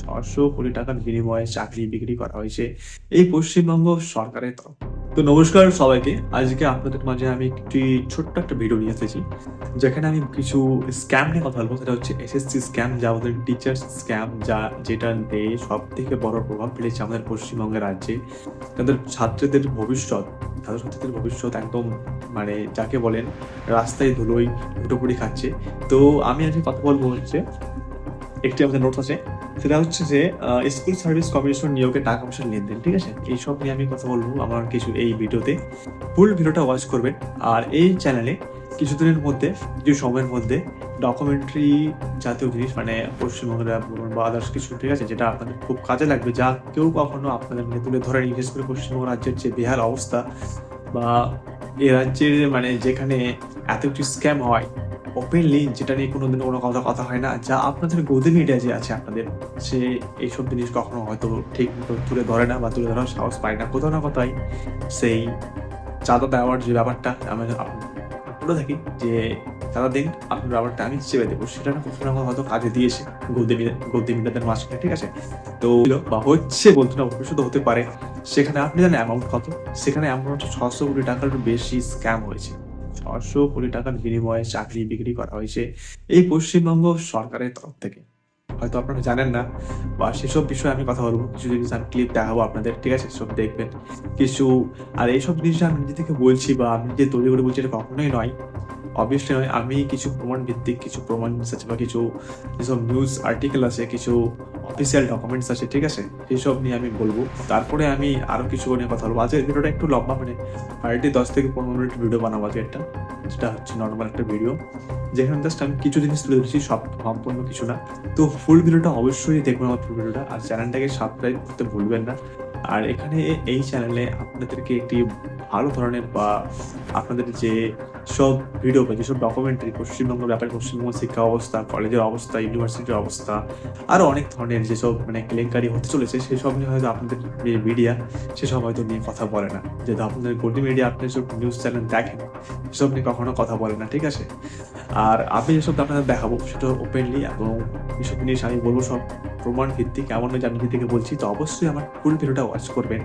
ছশো কোটি টাকার বিনিময়ে চাকরি বিক্রি করা হয়েছে এই পশ্চিমবঙ্গ সরকারের তরফ তো নমস্কার সবাইকে। আজকে আপনাদের মাঝে আমি একটি ছোট্ট একটা ভিডিও নিয়ে এসেছি, যেখানে আমি কিছু স্ক্যাম নিয়ে কথা বলব। সেটা হচ্ছে এসএসসি স্ক্যাম যা আমাদের টিচার্স স্ক্যাম যা যেটা দিয়ে সব থেকে বড় প্রভাব ফেলেছে আমাদের পশ্চিমবঙ্গের রাজ্যে। তাদের ছাত্রদের ভবিষ্যৎ, ছাত্রছাত্রীদের ভবিষ্যৎ একদম মানে যাকে বলেন, রাস্তায় ধুলোই হুটোপুটি খাচ্ছে। তো আমি আজকে কথা বলব হচ্ছে একটি আমাদের নোটস আছে। সেটা হচ্ছে যে স্কুল সার্ভিস কমিশন নিয়োগে টাকা পয়সার লেনদেন, ঠিক আছে? এইসব নিয়ে আমি কথা বলব আমার কিছু এই ভিডিওতে। ফুল ভিডিওটা ওয়াচ করবেন। আর এই চ্যানেলে কিছুদিনের মধ্যে, কিছু সময়ের মধ্যে ডকুমেন্টারি জাতীয় জিনিস মানে পশ্চিমবঙ্গের বা আদার্স কিছু, ঠিক আছে? যেটা আপনাদের খুব কাজে লাগবে। যা কেউ কখনো আপনাদের মনে তুলে ধরেন। বিশেষ করে পশ্চিমবঙ্গ রাজ্যের যে বেহাল অবস্থা বা এ রাজ্যের মানে যেখানে এত কিছু স্ক্যাম হয় ওপেনলি যেটা নিয়ে কোনোদিন কোনো কথা কথা হয় না, যা আপনাদের গদি মিডিয়া যে আছে আপনাদের, সে এইসব জিনিস কখনো হয়তো ঠিক মতো তুলে ধরে না বা তুলে ধরার সাহস পায় না, কোথাও না কোথায় সেই চাঁদা দেওয়ার যে ব্যাপারটা, আমি বলে থাকি যে চাঁদা দিন আপনার ব্যাপারটা আমি চেপে দেবো, সেটা না কোথাও না কোথাও হয়তো কাজে দিয়েছে গদি গদি মিডিয়াদের মাঝখানে, ঠিক আছে? তো বা হচ্ছে বলতে না ভবিষ্যতে হতে পারে, সেখানে আপনি জানেন অ্যামাউন্ট কত, সেখানে অ্যামাউন্ট ছশো কোটি টাকার বেশি স্ক্যাম হয়েছে। ছশো কোটি টাকার বিনিময়ে চাকরি বিক্রি করা হয়েছে এই পশ্চিমবঙ্গ সরকারের তরফ থেকে। হয়তো আপনারা জানেন না, বা সেসব বিষয়ে আমি কথা বলব। কিছু জিনিস আমি ক্লিপ দেখাবো আপনাদের, ঠিক আছে? সব দেখবেন। কিছু, আর এইসব জিনিস আমি নিজে থেকে বলছি, বা আমি নিজে তৈরি করে বলছি, এটা কখনোই নয়। অবভিয়াসলি নয় আমি কিছু প্রমাণ ভিত্তিক কিছু প্রমাণ আছে বা কিছু যেসব নিউজ আর্টিকেল আছে, কিছু অফিসিয়াল ডকুমেন্টস আছে, ঠিক আছে? সেসব নিয়ে আমি বলব। তারপরে আমি আরও কিছু নিয়ে কথা বলব। আজকের ভিডিওটা একটু লম্বা মানে অলরেডি দশ থেকে পনেরো মিনিট ভিডিও বানাবো আজকে একটা। যেটা হচ্ছে নর্মাল একটা ভিডিও যেখানে জাস্ট আমি কিছু জিনিস তুলে ধরেছি, সব সম্পূর্ণ কিছু না। তো ফুল ভিডিওটা অবশ্যই দেখবেন আমার ফুল ভিডিওটা আর চ্যানেলটাকে সাবস্ক্রাইব করতে ভুলবেন না। আর এখানে এই চ্যানেলে আপনাদেরকে একটি ভালো ধরনের বা আপনাদের যে সব ভিডিও বা যেসব ডকুমেন্টারি পশ্চিমবঙ্গের ব্যাপারে পশ্চিমবঙ্গ শিক্ষা অবস্থা কলেজের অবস্থা ইউনিভার্সিটির অবস্থা আরও অনেক ধরনের যেসব মানে কেলেঙ্কারি হতে চলেছে সেসব নিয়ে হয়তো আপনাদের যে মিডিয়া সেসব হয়তো নিয়ে কথা বলে না। যেহেতু আপনাদের গোল্ডি মিডিয়া আপনি যেসব নিউজ চ্যানেল দেখেন সেসব নিয়ে কখনো কথা বলে না, ঠিক আছে? আর আমি যেসব আপনাদের দেখাবো, সেটা ওপেনলি এবং এসব জিনিস আমি বলব সব প্রমাণ ভিত্তিক এমন যে আমি থেকে বলছি, তো অবশ্যই আমার ফুল ভিডিওটা ওয়াচ করবেন।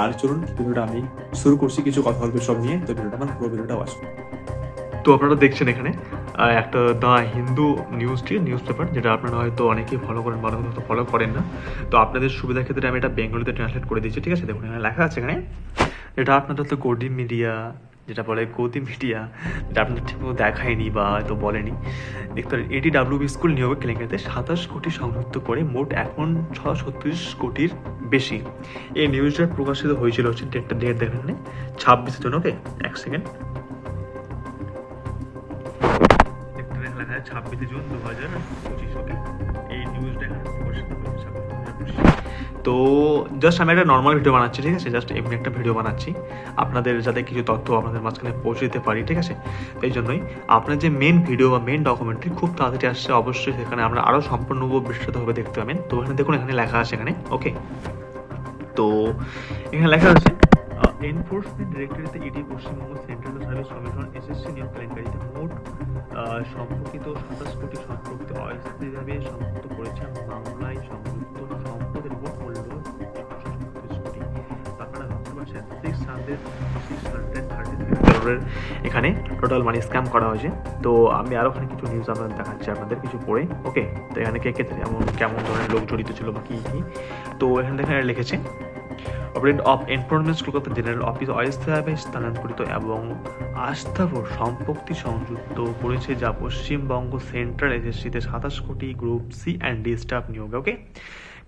আর চলুন, ভিডিওটা আমি শুরু করছি কিছু কথা বলবে সব নিয়ে। তো ভিডিওটা আমার পুরো ভিডিওটা ওয়াচ তো আপনারা দেখছেন এখানে একটা দা হিন্দু নিউজটি নিউজ পেপার যেটা আপনারা হয়তো অনেকেই ফলো করেন বা হয়তো ফলো করেন না। তো আপনাদের সুবিধার ক্ষেত্রে আমি এটা বেঙ্গলিতে ট্রান্সলেট করে দিচ্ছি, ঠিক আছে? দেখুন, এখানে লেখা আছে এখানে, এটা আপনাদের তো গোডি মিডিয়া যেটা বলে গদি মিডিয়া যেটা আপনাদের ঠিকমতো দেখায়নি বা হয়তো বলেনি। দেখতে পারেন এটি ডাব্লিউ স্কুল নিয়োগের কেলেঙ্কারিতে সাতাশ কোটি সংযুক্ত করে মোট এখন ছ ছত্রিশ কোটির বেশি। এই নিউজটা প্রকাশিত হয়েছিল হচ্ছে ডেটটা ডেট দেখেন ছাব্বিশের জন্য ওকে? এক সেকেন্ড। ছাব্বিশে জুন দু হাজার পঁচিশ, ওকে? এই নিউজটা তো জাস্ট আমি একটা নর্মাল ভিডিও বানাচ্ছি, ঠিক আছে? জাস্ট এমনি একটা ভিডিও বানাচ্ছি। আপনাদের যাতে কিছু তথ্য আপনাদের মাঝখানে পৌঁছে দিতে পারি, ঠিক আছে? এই জন্যই আপনার যে মেন ভিডিও বা মেন ডকুমেন্টারি খুব তাড়াতাড়ি আসছে, অবশ্যই সেখানে আমরা আরও সম্পূর্ণ বিস্তৃতভাবে দেখতে পাবেন। তো এখানে দেখুন, এখানে লেখা আছে এখানে ওকে তো এখানে লেখা আছে এনফোর্সমেন্ট ডিরেক্টরিতে ED Paschimbanga central service commission SSC নিয়োগ কেলেঙ্কারিতে মোট সম্পর্কিত সাতাশ কোটি সম্পর্কিত অস্থায়ীভাবে সংযুক্ত করেছে মামলায় সংযুক্ত থার্টি এখানে টোটাল মানি স্ক্যাম করা হয়েছে। তো আমি আরও ওখানে কিছু নিউজ আপনাদের দেখাচ্ছি আপনাদের কিছু পড়ে ওকে তো এখানে কে কে এমন কেমন ধরনের লোক জড়িত ছিল বা কী কী? তো এখানে এখানে লিখেছে operate of enforcement Kolkata general office অস্থায়ীভাবে স্থানান্তরিত এবং আস্থাভর সম্পত্তি সংযুক্ত করেছে যা পশ্চিমবঙ্গ সেন্ট্রাল এজেন্সিতে সাতাশ কোটি group C and D staff নিয়োগ ওকে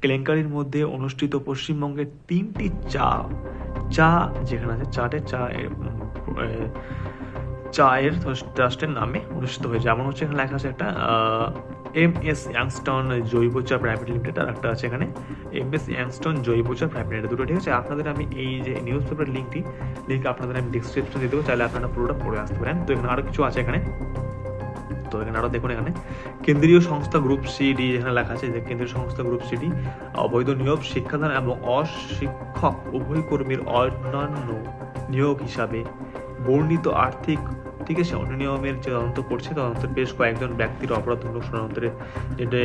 কেলেঙ্কারির মধ্যে অনুষ্ঠিত পশ্চিমবঙ্গের তিনটি চা চা যেখানে আছে, চাটে, চা চায়ের ট্রাস্টের নামে অনুষ্ঠিত হয়েছে। যেমন হচ্ছে এখানে লেখা আছে একটা এম এস ইয়াংস্টন জৈব চা প্রাইভেট লিমিটেড আর একটা আছে এখানে, এম এস ইয়াংস্টন জৈব চা প্রাইভেট লিমিটেড। দুটো, ঠিক আছে? আপনাদের আমি এই যে নিউজ পেপার লিঙ্কটি লিঙ্ক আপনাদের আমি ডিসক্রিপশন দিয়ে দেবো, চাইলে আপনারা পুরোটা পড়ে আসতে পারেন। তো এখানে আরও কিছু আছে এখানে। তো এখানে। আরও দেখুন এখানে। কেন্দ্রীয় সংস্থা গ্রুপ সিডি এখানে লেখা আছে যে কেন্দ্রীয় সংস্থা গ্রুপ সিডি অবৈধ নিয়োগ, শিক্ষাদান এবং অশিক্ষক, উভয় কর্মীর অন্যান্য নিয়োগ হিসাবে বর্ণিত আর্থিক ঠিক আছে অনিয়মের যে তদন্ত করছে তদন্তের বেশ কয়েকজন ব্যক্তির অপরাধমূলক ষড়যন্ত্রের যে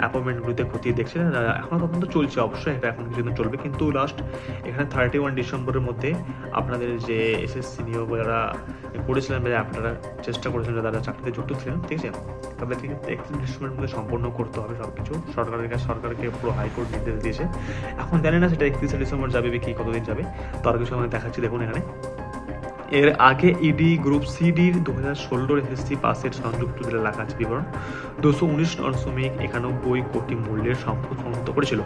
অ্যাপয়েন্টমেন্টগুলিতে খতিয়ে দেখছে। এখনও তদন্ত চলছে অবশ্যই, এটা এখন কিছুদিন চলবে। কিন্তু লাস্ট এখানে থার্টি ওয়ান ডিসেম্বরের মধ্যে আপনাদের যে এসএসসি নিয়োগ যারা করেছিলেন বা আপনারা চেষ্টা করেছিলেন যারা চাকরিতে যুক্ত ছিলেন, ঠিক আছে? তাদেরকে একত্রিশ ডিসেম্বরের মধ্যে সম্পন্ন করতে হবে সব কিছু সরকারের কাছে সরকারকে পুরো হাইকোর্ট নির্দেশ দিয়েছে। এখন জানি না সেটা একত্রিশে ডিসেম্বর যাবে কি, কতদিন যাবে। তার কিছু আমি দেখাচ্ছি, দেখুন এখানে। এর আগে ইডি গ্রুপ সিডির দু হাজার ষোলোর এসএসসি পাসের সংযুক্তদের লেখা আছে বিবরণ। দুশো উনিশ দশমিক একানব্বই কোটি মূল্যের সম্পদ সমুক্ত করেছিল।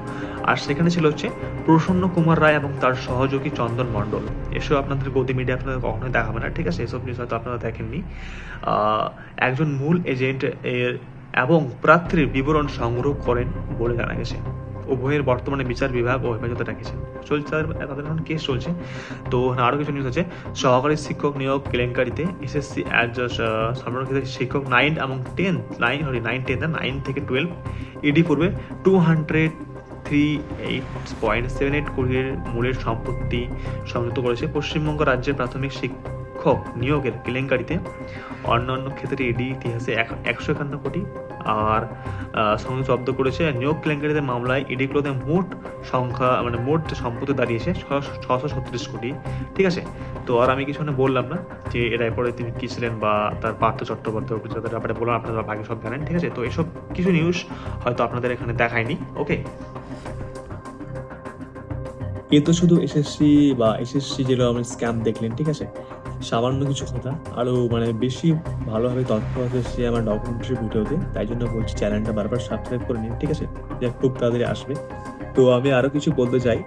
আর সেখানে ছিল হচ্ছে প্রসন্ন কুমার রায় এবং তার সহযোগী চন্দন মণ্ডল। এসব আপনাদের গতি মিডিয়া আপনাদের কখনোই দেখাবে না, ঠিক আছে? এসব নিউজ হয়তো আপনারা দেখেননি। একজন মূল এজেন্ট এর এবং প্রার্থীর বিবরণ সংগ্রহ করেন বলে জানা গেছে। উভয়ের বর্তমানে বিচার বিভাগ ও হেফাজতে রেখেছে। চলছে তাদের তাদের এখন কেস চলছে। তো আরও কিছু নিউজ আছে। সহকারী শিক্ষক নিয়োগ কেলেঙ্কারিতে এসএসসি সংরক্ষিত শিক্ষক নাইন এবং ten nine sorry nine ten nine থেকে টুয়েলভ ইডি পূর্বে two hundred three eight point seven eight কোটির মূলের সম্পত্তি সংযুক্ত করেছে। পশ্চিমবঙ্গ রাজ্যের প্রাথমিক শিক্ষক নিয়োগের কেলেঙ্কারিতে অন্যান্য ক্ষেত্রে ইডি ইতিহাসে এক- একশো একান্ন কোটি আর সঙ্গে জব্দ করেছে নিয়োগ কেলেঙ্কারিতে মামলায় ইডিগুলোতে মোট সংখ্যা মানে মোট সম্পত্তি দাঁড়িয়েছে ছশো ছত্রিশ কোটি, ঠিক আছে? তো আর আমি কিছু বললাম না যে এর পরে তিনি কী ছিলেন বা তার পার্থ চট্টোপাধ্যায় যাদের ব্যাপারে বললাম, আপনারা বাকি সব জানেন, ঠিক আছে? তো এসব কিছু নিউজ হয়তো আপনাদের এখানে দেখায়নি ওকে এ তো শুধু এসএসসি বা এসএসসি যেগুলো আপনি স্ক্যাম দেখলেন, ঠিক আছে? সামান্য কিছু কথা। আরও মানে বেশি ভালোভাবে তথ্য এসেছে আমার ডকুমেন্টারি ভিডিওতে। তাই জন্য বলছি চ্যানেলটা বারবার সাবস্ক্রাইব করে নিন, ঠিক আছে? যা খুব তাড়াতাড়ি আসবে। তো আমি আরও কিছু বলতে চাই।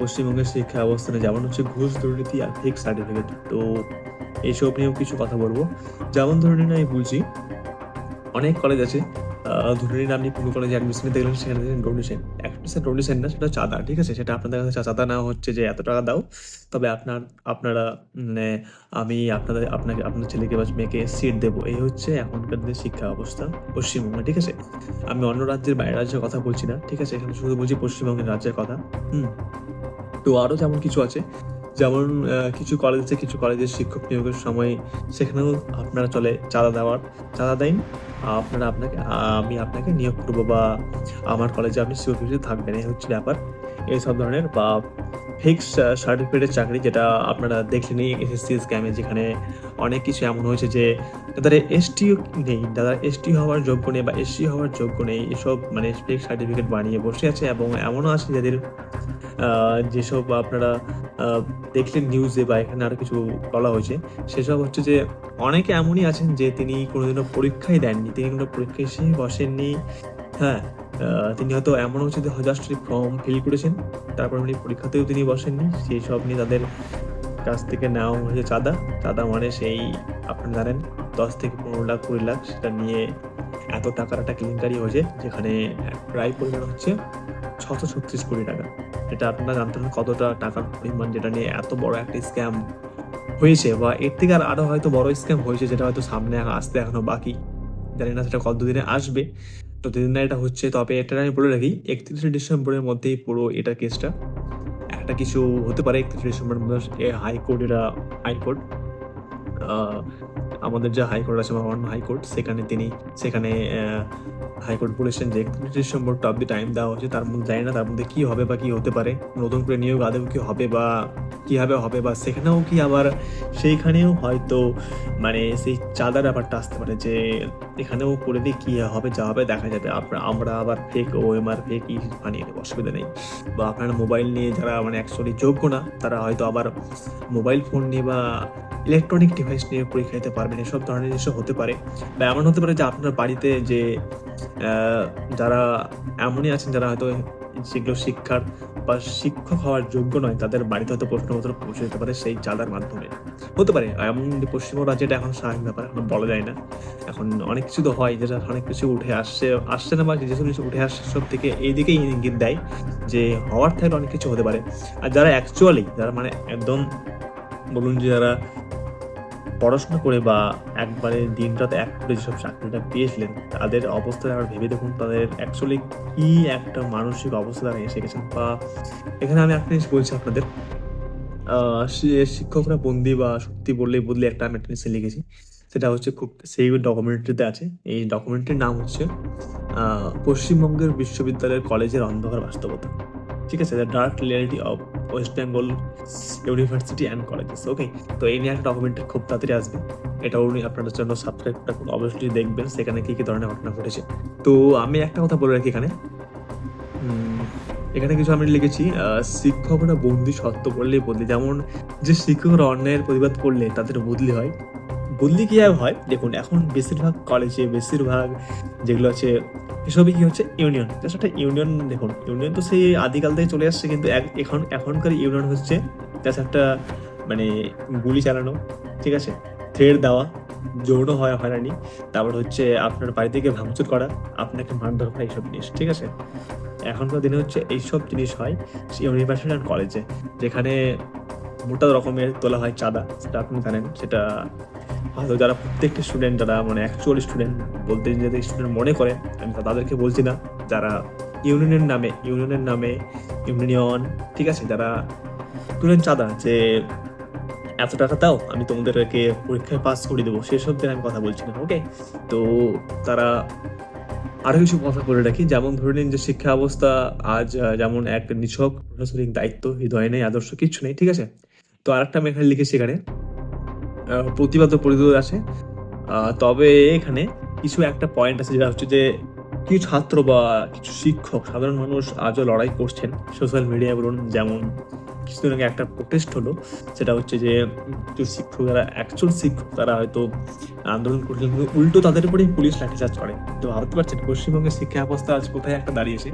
পশ্চিমবঙ্গের শিক্ষা অবস্থানে যেমন হচ্ছে ঘুষ, দুর্নীতি আর ফেক সার্টিফিকেট তো এইসব নিয়েও কিছু কথা বলব। যেমন ধরে নিন আমি বলছি, অনেক কলেজ আছে ধরে নিন আপনি কোনো কলেজে অ্যাডমিশন নিতে গেলেন, সেখানে দেখেন ডোনেশন একটা সেন্ট না, সেটা চাঁদা, ঠিক আছে? সেটা আপনাদের কাছে চাঁদা নেওয়া হচ্ছে যে এত টাকা দাও। তবে আপনার, আপনারা মানে আমি আপনাদের, আপনাকে, আপনার ছেলেকে বা মেয়েকে সিট দেবো। এই হচ্ছে এখনকার দিনের শিক্ষা অবস্থা পশ্চিমবঙ্গে, ঠিক আছে? আমি অন্য রাজ্যের বাইরের রাজ্যের কথা বলছি না, ঠিক আছে? এখানে শুধু বলছি পশ্চিমবঙ্গের রাজ্যের কথা, হুম? তো আরও যেমন কিছু আছে যেমন কিছু কলেজ আছে, কিছু কলেজের শিক্ষক নিয়োগের সময় সেখানেও আপনারা চলে চাঁদা দেওয়ার, চাঁদা দেন। আপনারা আপনাকে, আমি আপনাকে নিয়োগ করব বা আমার কলেজে আপনি সিওপিতে থাকবেন, এই হচ্ছে ব্যাপার। এই সব ধরনের বা ফিক্স সার্টিফিকেটের চাকরি যেটা আপনারা দেখলেনই এসএসসি স্ক্যামে যেখানে অনেক কিছু এমন হয়েছে যে যাদের এসটি নেই, যারা এসটি হওয়ার যোগ্য নেই বা এসসি হওয়ার যোগ্য নেই, এসব মানে ফেক সার্টিফিকেট বানিয়ে বসে আছে এবং এমনও আছে যাদের যেসব আপনারা দেখলেন নিউজে বা এখানে আরও কিছু বলা হয়েছে, সেসব হচ্ছে যে অনেকে এমনই আছেন যে তিনি কোনোদিনও পরীক্ষাই দেননি, তিনি কোনো পরীক্ষায় সে বসেননি। হ্যাঁ তিনি হয়তো এমন হচ্ছে যে জাস্ট ফর্ম ফিল করেছেন, তারপর উনি পরীক্ষাতেও তিনি বসেননি, সেই সব নিয়ে তাদের কাছ থেকে নেওয়া হয়েছে চাঁদা। চাঁদা মানে সেই আপনি জানেন, দশ থেকে পনেরো লাখ, কুড়ি লাখ, সেটা নিয়ে এত টাকার একটা কেলেঙ্কারি হয়েছে, যেখানে প্রায় পরিমাণ হচ্ছে ছশো ছত্রিশ কোটি টাকা। এটা আপনারা জানতেন না কতটা টাকার পরিমাণ, যেটা নিয়ে এত বড় একটা স্ক্যাম হয়েছে, বা এর থেকে আর আরও হয়তো বড় স্ক্যাম হয়েছে, যেটা হয়তো সামনে আসতে এখনও বাকি। জানি না সেটা কতদিনে আসবে। ততদিন না এটা হচ্ছে। তবে এটা আমি বলে রাখি, একত্রিশে ডিসেম্বরের মধ্যেই পুরো এটা কেসটা একটা কিছু হতে পারে একত্রিশে ডিসেম্বরের মধ্যে হাইকোর্ট এটা হাইকোর্ট আমাদের যে হাইকোর্ট আছে মহামান্য হাইকোর্ট সেখানে তিনি, সেখানে হাইকোর্ট বলেছেন যে একত্রিশে ডিসেম্বর টু অব্দি টাইম দেওয়া হয়েছে। তার মধ্যে জানি না তার মধ্যে কী হবে বা কী হতে পারে। নতুন করে নিয়োগ আদৌ কী হবে বা কীভাবে হবে বা সেখানেও কি আবার সেইখানেও হয়তো মানে সেই চাঁদার ব্যাপারটা আসতে পারে যে এখানেও করে দিয়ে কী হবে, যা হবে দেখা যাবে। আমরা আমরা আবার fake O M R fake ই বানিয়ে নেব, অসুবিধা নেই। বা আপনার মোবাইল নিয়ে যারা মানে অ্যাকচুয়ালি যোগ্য না, তারা হয়তো আবার মোবাইল ফোন নিয়ে বা ইলেকট্রনিক ডিভাইস নিয়ে পরীক্ষা দিতে পারবেন, এসব ধরনের জিনিসও হতে পারে। বা এমন হতে পারে যে আপনার বাড়িতে যে যারা এমনই আছেন যারা হয়তো সেগুলো শিক্ষার বা শিক্ষক হওয়ার যোগ্য নয়, তাদের বাড়িতে হয়তো প্রশ্নপত্র পৌঁছে যেতে পারে সেই চাঁদার মাধ্যমে। হতে পারে এমন পশ্চিমবঙ্গ রাজ্যে এটা এখন স্বাভাবিক ব্যাপার, এখন বলা যায় না। এখন অনেক কিছু তো হয়, যেটা অনেক কিছু উঠে আসছে আসছে না বা যেসব কিছু উঠে আসছে সব থেকে এইদিকেই ইঙ্গিত দেয় যে, হওয়ার থেকে অনেক কিছু হতে পারে। আর যারা অ্যাকচুয়ালি যারা মানে একদম বলুন যে যারা পড়াশোনা করে বা একবারে দিন রাত এক করে যেসব চাকরিটা পেয়েছিলেন, তাদের অবস্থা আবার ভেবে দেখুন তাদের অ্যাকচুয়ালি কি একটা মানসিক অবস্থা তারা এসে গেছেন। বা এখানে আমি একটা জিনিস বলছি আপনাদের। শিক্ষকরা বন্দি বা সত্যি বললেই বদলে একটা আমি একটা নিচে লিখেছি সেটা হচ্ছে খুব সেই ডকুমেন্টারিতে আছে। এই ডকুমেন্টারির নাম হচ্ছে পশ্চিমবঙ্গের বিশ্ববিদ্যালয়ের কলেজের অন্ধকার বাস্তবতা। ঠিক আছে? The dark reality of west Bengal university and colleges okay তো এই নিয়ে একটা ডকুমেন্টারি খুব তাড়াতাড়ি আসবে। এটাও উনি আপনাদের জন্য সাবস্ক্রাইবটা অবশ্যই দেখবেন, সেখানে কী কী ধরনের ঘটনা ঘটেছে। তো আমি একটা কথা বলে রাখি এখানে। এখানে কিছু আমি লিখেছি শিক্ষকরা বন্দি সত্য বললেই বদলি, যেমন যে শিক্ষকরা অন্যায়ের প্রতিবাদ করলে তাদের বদলি হয়। বদলি কীভাবে হয়? দেখুন, এখন বেশিরভাগ কলেজে বেশিরভাগ যেগুলো আছে এসবই কি হচ্ছে? ইউনিয়ন। জাস্ট একটা ইউনিয়ন দেখুন। ইউনিয়ন তো সেই আদিকাল থেকে চলে আসছে, কিন্তু এখন এখনকার ইউনিয়ন হচ্ছে জাস্ট একটা মানে গুলি চালানো, ঠিক আছে? থ্রেড দেওয়া, যৌন হয় হয়রানি। তারপর হচ্ছে আপনার বাড়ি থেকে ভাঙচুর করা, আপনাকে মারধর করা, এইসব জিনিস, ঠিক আছে? এখনকার দিনে হচ্ছে এইসব জিনিস হয় ইউনিভার্সিটি অ্যান্ড কলেজে, যেখানে মোটা রকমের তোলা হয় চাঁদা, সেটা আপনি জানেন, সেটা হয়তো যারা প্রত্যেকটা স্টুডেন্ট যারা মানে অ্যাকচুয়াল স্টুডেন্ট বলতে যদি স্টুডেন্ট মনে করে, আমি তাদেরকে বলছি না। যারা ইউনিয়নের নামে ইউনিয়নের নামে ইউনিয়ন, ঠিক আছে? যারা তুলেন চাঁদা যে এত টাকা দাও, আমি তোমাদেরকে পরীক্ষায় পাস করে দেবো সেসব দিন আমি কথা বলছি না ওকে তো তারা আরও কিছু কথা বলে রাখি। যেমন ধরে নিন যে শিক্ষা ব্যবস্থা আজ যেমন এক নিছক প্রশাসনিক দায়িত্ব, হৃদয় নেই, আদর্শ কিচ্ছু নেই, ঠিক আছে? তো আরেকটা আমি এখানে লিখেছি এখানে। প্রতিবাদ প্রতিরোধ আছে তবে এখানে কিছু একটা পয়েন্ট আছে যেটা হচ্ছে যে কিছু ছাত্র বা কিছু শিক্ষক, সাধারণ মানুষ আজও লড়াই করছেন সোশ্যাল মিডিয়ায় বলুন যেমন। কিছুদিন আগে একটা প্রোটেস্ট হলো, সেটা হচ্ছে যে কিছু শিক্ষক যারা অ্যাকচুয়াল শিক্ষক তারা হয়তো আন্দোলন করছিলেন কিন্তু উল্টো তাদের উপরেই পুলিশ লাঠিচার্জ করে। তো ভাবতে পারছেন, পশ্চিমবঙ্গের শিক্ষা ব্যবস্থা আজ কোথায় একটা দাঁড়িয়েছে?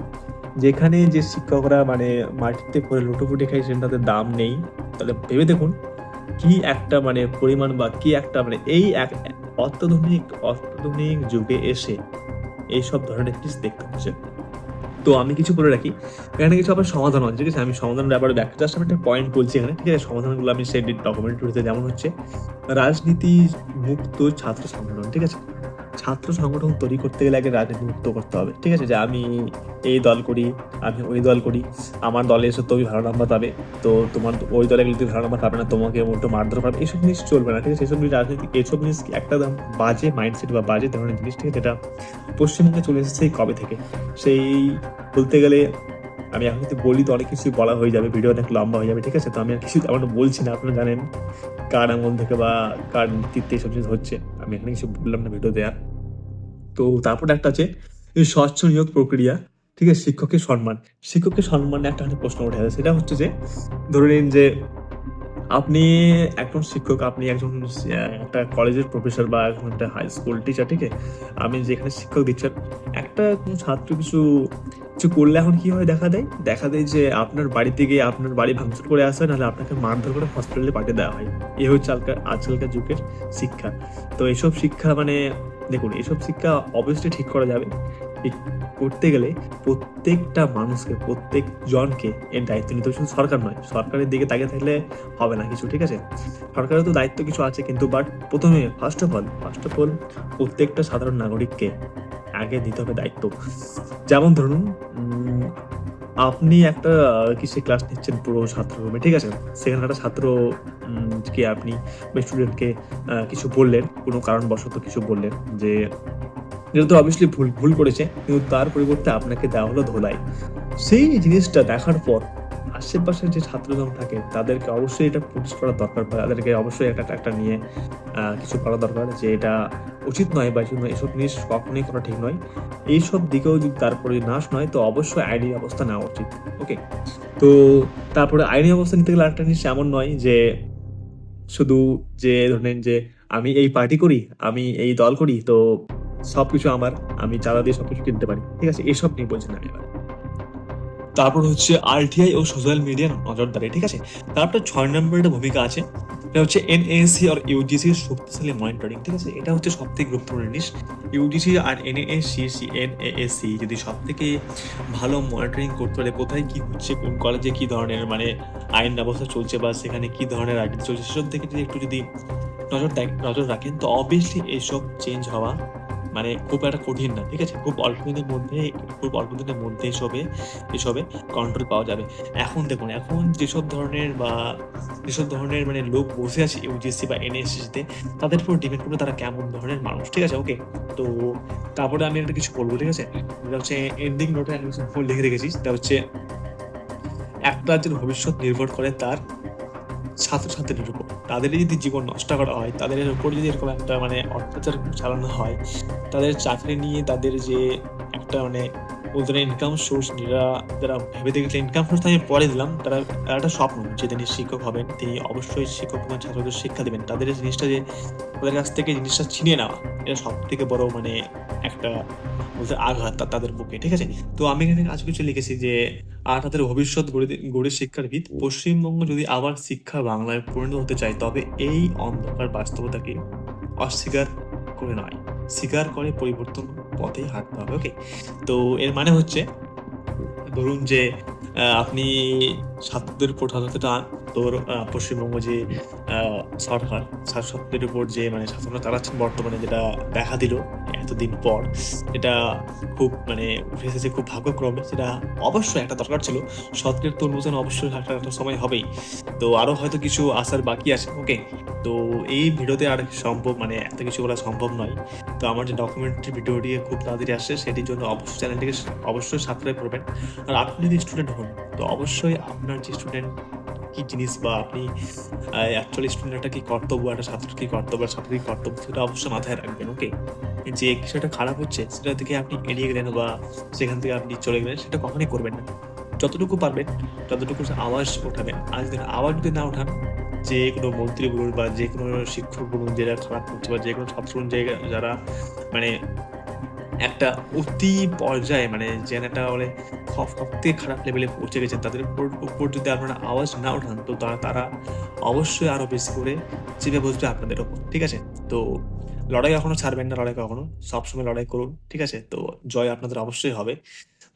যেখানে যে শিক্ষকরা মানে মাটিতে পড়ে লুটোপুটি খাইছেন তাদের দাম নেই। তাহলে ভেবে দেখুন কি একটা মানে পরিমাণ বা কি একটা মানে এই অত্যাধুনিক অত্যাধুনিক যুগে এসে এই সব ধরনের জিনিস দেখতে হচ্ছে। তো আমি কিছু বলে রাখি, এখানে কিছু আবার সমাধান আছে, ঠিক আছে? আমি সমাধানের ব্যাপারে ব্যাখ্যা আমি একটা পয়েন্ট বলছি এখানে, ঠিক আছে? সমাধানগুলো আমি সেই ডকুমেন্টারিতে যেমন হচ্ছে, রাজনীতি মুক্ত ছাত্র সম্মেলন, ঠিক আছে? ছাত্র সংগঠন তৈরি করতে গেলে আগে রাজনীতি মুক্ত করতে হবে। ঠিক আছে? যে আমি এই দল করি, আমি ওই দল করি, আমার দলে এসে তুমি ভালো নাম্বার পাবে, তো তোমার ওই দলে গেলে তুমি ভালো নাম্বার পাবে না, তোমাকে উল্টো মারধর পাবে এইসব জিনিস চলবে না, ঠিক আছে? এইসব রাজনীতি, এইসব জিনিস একটা বাজে মাইন্ডসেট বা বাজে ধরনের জিনিস, ঠিক আছে? যেটা পশ্চিমবঙ্গে চলে এসেছে কবে থেকে? সেই বলতে গেলে আমি এখন যদি বলি তো অনেক কিছুই বলা হয়ে যাবে ভিডিও অনেক লম্বা হয়ে যাবে, ঠিক আছে? তো আমি আর কিছু তেমন বলছি না, আপনারা জানেন কার আমল থেকে বা কার নেতৃত্বে এইসব জিনিস হচ্ছে। আমি এখানে কিছু বললাম না ভিডিও দেওয়ার তো তারপর একটা আছে স্বচ্ছ নিয়োগ প্রক্রিয়া, ঠিক আছে? শিক্ষকের সম্মান। শিক্ষকের সম্মানে একটা প্রশ্ন উঠে আসে সেটা হচ্ছে যে, ধরে নিন যে, আপনি একজন শিক্ষক, আপনি একজন একটা কলেজের প্রফেসর বা একজন একটা হাই স্কুল টিচার ঠিক আছে? আমি যেখানে শিক্ষক দিচ্ছেন একটা ছাত্র কিছু কিছু করলে এখন কি হয় দেখা দেয়? দেখা দেয় যে আপনার বাড়িতে গিয়ে আপনার বাড়ি ভাঙচুর করে আসে, নাহলে আপনাকে মারধর করে হসপিটালে পাঠিয়ে দেওয়া হয়। এ হচ্ছে আজকাল আজকালকার যুগের শিক্ষা। তো এসব শিক্ষা মানে দেখুন, এসব শিক্ষা অবশ্যই ঠিক করা যাবে। করতে গেলে প্রত্যেকটা মানুষকে, প্রত্যেক জনকে এর দায়িত্ব নিতে হবে। শুধু সরকার নয়, সরকারের দিকে তাকিয়ে থাকলে হবে না কিছু, ঠিক আছে? সরকারের তো দায়িত্ব কিছু আছে, কিন্তু বাট প্রথমে first of all first of all প্রত্যেকটা সাধারণ নাগরিককে আগে দিতে হবে দায়িত্ব। যেমন ধরুন আপনি একটা কিসে ক্লাস নিচ্ছেন পুরো ছাত্র রুমে, ঠিক আছে? সেখানে একটা ছাত্র কে আপনি, বা স্টুডেন্টকে কিছু বললেন, কোনো কারণবশত কিছু বললেন যে যেটা তো অবভিয়াসলি ভুল ভুল করেছে, কিন্তু তার পরিবর্তে আপনাকে দেওয়া হলো ধোলাই। সেই জিনিসটা দেখার পর আশেপাশে যে ছাত্রজন থাকে, তাদেরকে অবশ্যই এটা প্রতিশ করা দরকার তাদেরকে অবশ্যই একটা একটা নিয়ে কিছু করা দরকার যে এটা উচিত নয় বা এসব জিনিস কখনোই করা ঠিক নয়। এইসব দিকেও যদি তারপরে নাশ নয়, তো অবশ্যই আইনি ব্যবস্থা নেওয়া উচিত। ওকে? তো তারপরে আইনি ব্যবস্থা নিতে গেলে আরেকটা জিনিস এমন নয় যে শুধু যে ধরেন যে আমি এই পার্টি করি, আমি এই দল করি, তো সবকিছু আমার, আমি চাঁদা দিয়ে সবকিছু কিনতে পারি। ঠিক আছে? এসব নিয়ে বলছি না আমি তারপর হচ্ছে আরটিআই ও সোশ্যাল মিডিয়ার নজরদারি, ঠিক আছে? তারপর ছয় নম্বর একটা ভূমিকা আছে এটা হচ্ছে এনএসসি আর ইউজিসি শক্তিশালী মনিটরিং ঠিক আছে? এটা হচ্ছে সব থেকে গুরুত্বপূর্ণ জিনিস। ইউজিসি আর এনএসসি এনএএসসি যদি সব থেকে ভালো মনিটরিং করতে পারে, কোথায় কি হচ্ছে, কোন কলেজে কি ধরনের মানে আইন ব্যবস্থা চলছে বা সেখানে কি ধরনের রাজনীতি চলছে, সেসব থেকে যদি একটু যদি নজর নজর রাখেন, তো অবভিয়াসলি এইসব চেঞ্জ হওয়া মানে খুব একটা কঠিন না, ঠিক আছে? খুব অল্প দিনের মধ্যে, খুব অল্প দিনের মধ্যে এসবে এসবে কন্ট্রোল পাওয়া যাবে। এখন দেখুন, এখন যেসব ধরনের বা যেসব ধরনের মানে লোক বসে আছে ইউজিসি বা এনএসসিতে তাদের উপর ডিপেন্ড করবে তারা কেমন ধরনের মানুষ, ঠিক আছে? ওকে তো তারপরে আমি একটা কিছু বলব, ঠিক আছে? এটা হচ্ছে এন্ডিং নোটে আমি লিখে রেখেছি। সেটা হচ্ছে, একটা রাজ্যের ভবিষ্যৎ নির্ভর করে তার ছাত্রছাত্রীদের উপর। তাদের যদি জীবন নষ্ট করা হয়, তাদের উপর যদি এরকম একটা মানে অত্যাচার চালানো হয়, তাদের চাকরি নিয়ে তাদের যে একটা মানে ওদের ইনকাম সোর্স যারা যারা ভেবে দেখলে ইনকাম সোর্স আমি পরে দিলাম, তারা একটা স্বপ্ন যে তিনি শিক্ষক হবেন, তিনি অবশ্যই শিক্ষক এবং ছাত্রদের শিক্ষা দেবেন। তাদের জিনিসটা যে ওদের কাছ থেকে জিনিসটা ছিনিয়ে নেওয়া, এটা সব থেকে বড় মানে একটা বলতে আঘাত তাদের বুকে, ঠিক আছে? তো আমি এখানে আজ কিছু লিখেছি যে, আর তাদের ভবিষ্যৎ গড়ে শিক্ষারবিদ পশ্চিমবঙ্গ যদি আবার শিক্ষা বাংলায় পরিণত হতে চায়, তবে এই অন্ধকার বাস্তবতাকে অস্বীকার করে নয়। স্বীকার করে পরিবর্তন পথে হাঁটতে হবে ওকে তো এর মানে হচ্ছে, ধরুন যে আপনি ছাত্রদের উপর ছাত্রটা তোর পশ্চিমবঙ্গ যে সরকার ছাত্রদের উপর যে মানে ছাত্ররা চালাচ্ছেন বর্তমানে যেটা দেখা দিল এতদিন পর, এটা খুব মানে উঠে এসেছে খুব ভাগ্যক্রমে, সেটা অবশ্যই একটা দরকার ছিল। সৎকের তরমুজন অবশ্যই একটা একটা সময় হবেই। তো আরও হয়তো কিছু আসার বাকি আছে ওকে তো এই ভিডিওতে আর সম্ভব মানে এত কিছু করা সম্ভব নয়। তো আমার যে ডকুমেন্টারি ভিডিওটি খুব তাড়াতাড়ি আসছে, সেটির জন্য অবশ্যই চ্যানেলটিকে অবশ্যই সাবস্ক্রাইব করবেন। আর আপনি যদি স্টুডেন্ট হন তো অবশ্যই আপনার যে স্টুডেন্ট কি জিনিস বা আপনি অ্যাকচুয়ালি স্টুডেন্টটা কি কর্তব্য, একটা ছাত্র কি কর্তব্য ছাত্র কি কর্তব্য, সেটা অবশ্যই মাথায় রাখবেন ওকে যে কিছুটা খারাপ হচ্ছে, সেটা থেকে আপনি এড়িয়ে গেলেন বা সেখান থেকে আপনি চলে গেলেন, সেটা কখনোই করবেন না। যতটুকু পারবেন ততটুকু আওয়াজ ওঠাবেন আজ দিন আওয়াজ যদি না ওঠান যে কোনো মন্ত্রী বলুন বা যে কোনো শিক্ষক বলুন যারা খারাপ করছে বা যে কোনো ছাত্র যারা মানে একটা অতি পর্যায়ে মানে যেন একটা বলে সব সব থেকে খারাপ লেভেলে পৌঁছে গেছে তাদের উপর উপর যদি আপনারা আওয়াজ না ওঠান, তো তারা তারা অবশ্যই আরও বেশি করে চেপে বসবে আপনাদের ওপর ঠিক আছে? তো লড়াই কখনো ছাড়বেন না, লড়াই কখনো সবসময় লড়াই করুন, ঠিক আছে? তো জয় আপনাদের অবশ্যই হবে।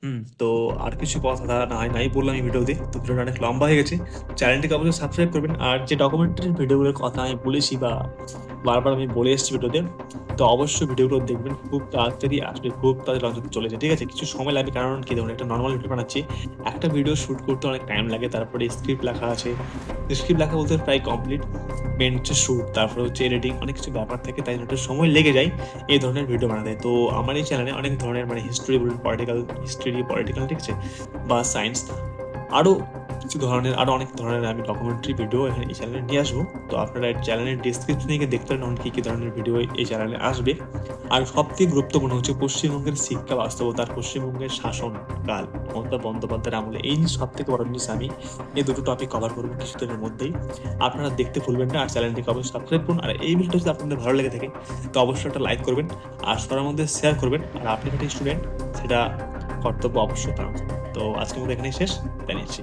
হুম, তো আর কিছু কথা না হয় নাই বললাম এই ভিডিওতে তো। ভিডিওটা অনেক লম্বা হয়ে গেছে। চ্যানেলটিকে অবশ্যই সাবস্ক্রাইব করবেন। আর যে ডকুমেন্টারি ভিডিওগুলোর কথা আমি বলেছি বা বারবার আমি বলে এসেছি ভিডিওতে তো অবশ্যই ভিডিওগুলো দেখবেন। খুব তাড়াতাড়ি আসবে খুব তাড়াতাড়ি লঞ্চ হতে চলেছে। ঠিক আছে? কিছু সময় লাগবে, কারণ কি ধরুন একটা নর্মাল ভিডিও বানাচ্ছি। একটা ভিডিও শ্যুট করতে অনেক টাইম লাগে। তারপরে স্ক্রিপ্ট লেখা আছে। স্ক্রিপ্ট লেখা বলতে প্রায় কমপ্লিট মেন হচ্ছে শ্যুট তারপরে হচ্ছে এডিটিং অনেক কিছু ব্যাপার থাকে, তাই জন্য একটু সময় লেগে যায় এই ধরনের ভিডিও বানাতে। তো আমার এই চ্যানেলে অনেক ধরনের মানে হিস্ট্রি বলুন পলিটিক্যাল হিস্ট্রি পলিটিক্যাল ঠিক আছে? বা সায়েন্স আরও কিছু ধরনের আরও অনেক ধরনের আমি ডকুমেন্টারি ভিডিও এখানে এই চ্যানেলে নিয়ে আসব। তো আপনারা এই চ্যানেলের ডিসক্রিপশনে গিয়ে দেখতে পারেন কী কী ধরনের ভিডিও এই চ্যানেলে আসবে। আর সবথেকে গুরুত্বপূর্ণ হচ্ছে পশ্চিমবঙ্গের শিক্ষা বাস্তবতা পশ্চিমবঙ্গের শাসনকাল। মমতা বন্দ্যোপাধ্যায়ের আমলে এই জিনিস সব থেকে বড় জিনিস আমি। এই দুটো টপিক কভার করব কিছুদিনের মধ্যেই। আপনারা দেখতে ভুলবেন না, আর চ্যানেলটিকে অবশ্যই সাবস্ক্রাইব করুন। আর এই ভিডিওটা যদি আপনাদের ভালো লেগে থাকে, তো অবশ্যই একটা লাইক করবেন। আর সবার মধ্যে শেয়ার করবেন। আর আপনি একটা স্টুডেন্ট সেটা কর্তব্য অবশ্যই তার তো আজকের মতো এখানেই শেষ। জানিয়েছি।